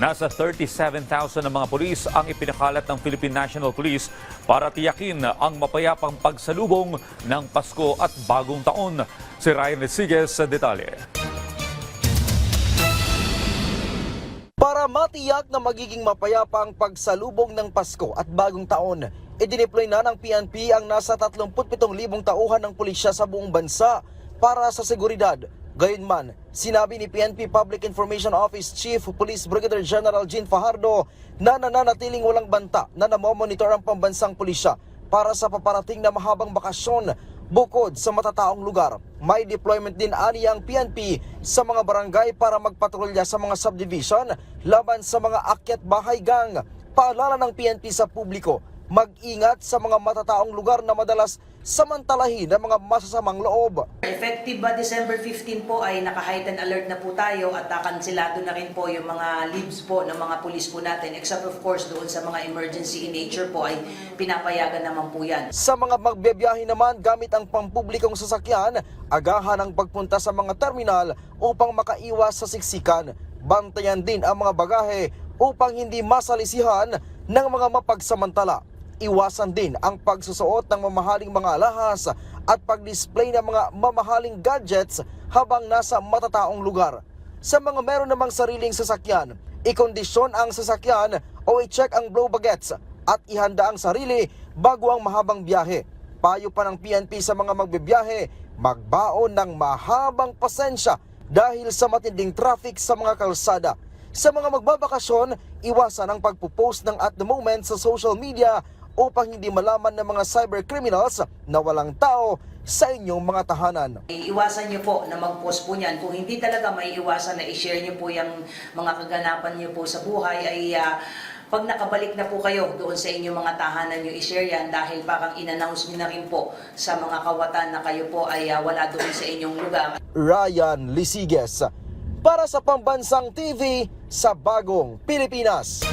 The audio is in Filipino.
Nasa 37,000 ng mga pulis ang ipinakalat ng Philippine National Police para tiyakin ang mapayapang pagsalubong ng Pasko at Bagong Taon. Si Ryan Resiges sa detalye. Para matiyak na magiging mapayapa ang pagsalubong ng Pasko at Bagong Taon, idineploy na ng PNP ang nasa 37,000 tauhan ng pulisya sa buong bansa para sa seguridad. Gayunman, sinabi ni PNP Public Information Office Chief Police Brigadier General Jean Fajardo na nananatiling walang banta na namomonitor ang pambansang pulisya para sa paparating na mahabang bakasyon Bukod sa matataong lugar, may deployment din ani ang PNP sa mga barangay para magpatrolya sa mga subdivision laban sa mga akyat bahay gang. Paalala ng PNP sa publiko, mag-ingat sa mga matataong lugar na madalas samantalahin ng mga masasamang loob. Effective ba December 15 po ay naka-heightened alert na po tayo at kansilado na rin po yung mga leaves po ng mga pulis po natin except of course doon sa mga emergency in nature po ay pinapayagan naman po yan. Sa mga magbebiyahe naman gamit ang pampublikong sasakyan, agahan ang pagpunta sa mga terminal upang makaiwas sa siksikan. Bantayan din ang mga bagahe upang hindi masalisihan ng mga mapagsamantala. Iwasan din ang pagsusuot ng mamahaling mga alahas at pag-display ng mga mamahaling gadgets habang nasa matataong lugar. Sa mga meron namang sariling sasakyan, ikondisyon ang sasakyan o i-check ang blow baguettes at ihanda ang sarili bago ang mahabang biyahe. Payo pa ng PNP sa mga magbibiyahe, magbaon ng mahabang pasensya dahil sa matinding traffic sa mga kalsada. Sa mga magbabakasyon, iwasan ang pagpupost ng at the moment sa social media upang hindi malaman ng mga cyber criminals na walang tao sa inyong mga tahanan. Iwasan niyo po na mag-post po niyan. Kung hindi talaga may iwasan na i-share niyo po yung mga kaganapan niyo po sa buhay ay ah, pag nakabalik na po kayo doon sa inyong mga tahanan niyo i-share yan dahil parang in-announce niyo na rin po sa mga kawatan na kayo po ay ah, wala doon sa inyong lugar. Ryan Lisiges para sa Pambansang TV sa Bagong Pilipinas.